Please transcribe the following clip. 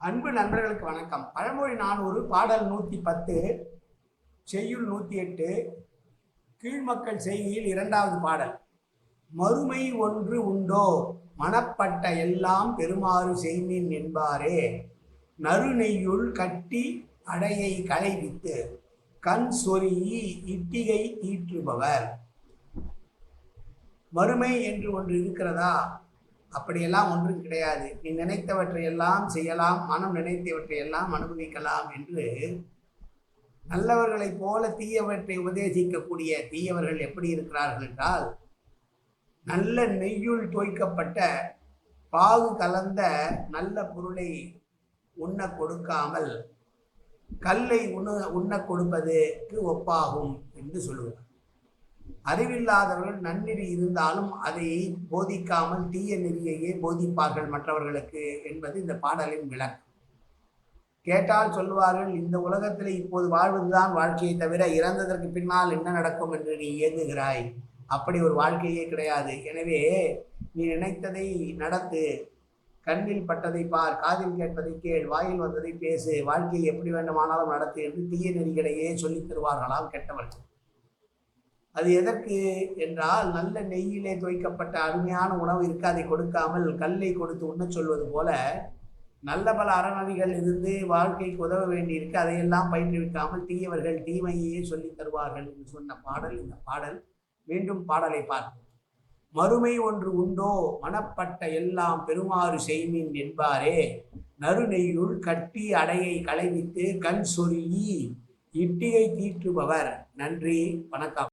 அன்பு நண்பர்களுக்கு வணக்கம். பழமொழி நானூறு பாடல் நூற்றி பத்து செய்யுள் நூற்றி எட்டு கீழ்மக்கள் செய்கையில் இரண்டாவது பாடல். மறுமை ஒன்று உண்டோ? மனப்பட்ட எல்லாம் பெருமாறு செய்மின் என்பாரே. நறுநெய்யுள் கட்டி அடையை களைவித்து கண் சொருகி இட்டிகை தீற்றுபவர் மறுமை என்று ஒன்று இருக்கிறதா? அப்படியெல்லாம் ஒன்றும் கிடையாது. நீ நினைத்தவற்றையெல்லாம் செய்யலாம் மனம் நினைத்தவற்றையெல்லாம் அனுபவிக்கலாம் என்று நல்லவர்களைப் போல தீயவற்றை உபதேசிக்கக்கூடிய தீயவர்கள் எப்படி இருக்கிறார்கள் என்றால் நல்ல நெய்யுள் தோய்க்கப்பட்ட பாகு கலந்த நல்ல பொருளை உண்ண கொடுக்காமல் கல்லை உண்ண உண்ண கொடுப்பதுக்கு ஒப்பாகும் என்று சொல்லுவார் அறிவில்லாதவர்கள் நன்னெறி இருந்தாலும் அதை போதிக்காமல் தீய நெறியையே போதிப்பார்கள் மற்றவர்களுக்கு என்பது இந்த பாடலின் விளக்கம். கேட்டால் சொல்லுவார்கள் இந்த உலகத்தில் இப்போது வாழ்வதுதான் வாழ்க்கையை தவிர இறந்ததற்கு பின்னால் என்ன நடக்கும் என்று நீ இயங்குகிறாய் அப்படி ஒரு வாழ்க்கையே கிடையாது. எனவே நீ நினைத்ததை நடத்து. கண்ணில் பட்டதை பார் காதில் கேட்பதை கேள் வாயில் வந்ததை பேசு வாழ்க்கையை எப்படி வேண்டுமானாலும் நடத்து என்று தீய நெறிகளையே சொல்லித் தருவார்களாம் கெட்டவர்கள். அது எதற்கு என்றால் நல்ல நெய்யிலே துவைக்கப்பட்ட அருமையான உணவு இருக்கு அதை கொடுக்காமல் கல்லை கொடுத்து உண்ணச் சொல்வது போல நல்ல பல அறநடிகள் இருந்து வாழ்க்கைக்கு உதவ வேண்டியிருக்கு அதையெல்லாம் பயிற்றுவிக்காமல் தீயவர்கள் தீமையே சொல்லித் தருவார்கள் என்று சொன்ன பாடல் இந்த பாடல். மீண்டும் பாடலை பார்ப்போம். மறுமை ஒன்று உண்டோ? மனப்பட்ட எல்லாம் பெருமாறு செய்மின் என்பாரே. நறுநெய்யுள் கட்டி அடையை களைவித்து கண் சொருகி இட்டியை தீற்றுபவர். நன்றி வணக்கம்.